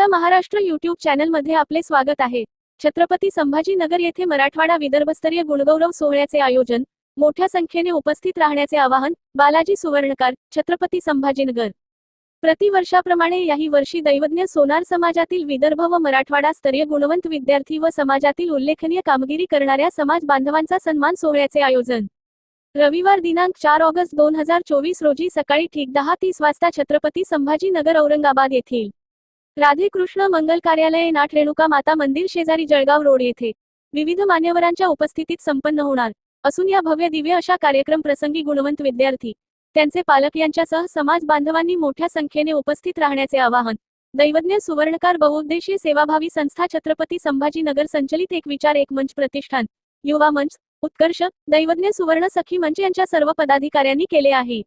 आपला महाराष्ट्र युट्यूब चॅनलमध्ये आपले स्वागत आहे. छत्रपती संभाजीनगर येथे मराठवाडा विदर्भस्तरीय गुणगौरव सोहळ्याचे आयोजन मोठ्या संख्येने उपस्थित राहण्याचे आवाहन बालाजी सुवर्णकार छत्रपती संभाजीनगर. प्रतिवर्षाप्रमाणे याही वर्षी दैवज्ञ सोनार समाजातील विदर्भ व मराठवाडा स्तरीय गुणवंत विद्यार्थी व समाजातील उल्लेखनीय कामगिरी करणाऱ्या समाज बांधवांचा सन्मान सोहळ्याचे आयोजन. रविवार दिनांक चार ऑगस्ट दोन हजार चोवीस रोजी सकाळी ठीक दहा तीस वाजता छत्रपती संभाजीनगर औरंगाबाद येथील राधे कृष्ण मंगल कार्यालय नाट रेणुका माता मंदिर शेजारी जळगाव रोड येथे विविध मान्यवरांच्या उपस्थितीत संपन्न होणार. असून या भव्य दिव्य अशा कार्यक्रम प्रसंगी गुणवंत विद्यार्थी त्यांचे पालक यांच्यासह समाज बांधवांनी मोठ्या संख्येने उपस्थित राहण्याचे आवाहन. दैवज्ञ सुवर्णकार बहुउद्देशीय सेवाभावी संस्था छत्रपती संभाजीनगर संचलित एक विचार एक मंच प्रतिष्ठान युवा मंच उत्कर्ष दैवज्ञ सुवर्ण सखी मंच यांच्या सर्व पदाधिकाऱ्यांनी केले आहे.